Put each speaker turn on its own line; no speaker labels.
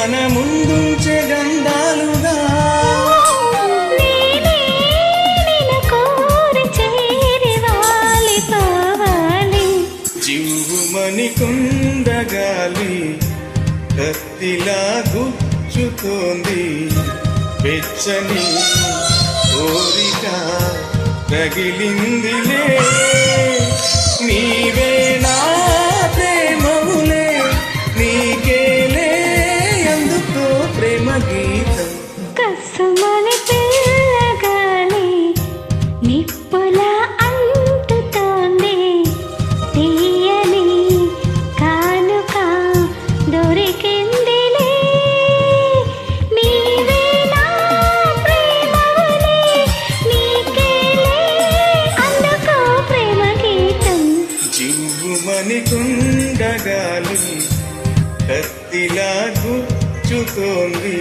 మన ముందుంచే గంధాలుగా. జివ్వుమని కుందగాలి కత్తిలా గుచ్చుతోంది. వెచ్చని కోరిక తగిలిందిలే గీతం.
కసుమని పిల్లగాలి నిప్పులా అంటుతోంది. తీయని కానుక
జివ్వుమని కుండగాలి కత్తిలా గుచ్చుతోంది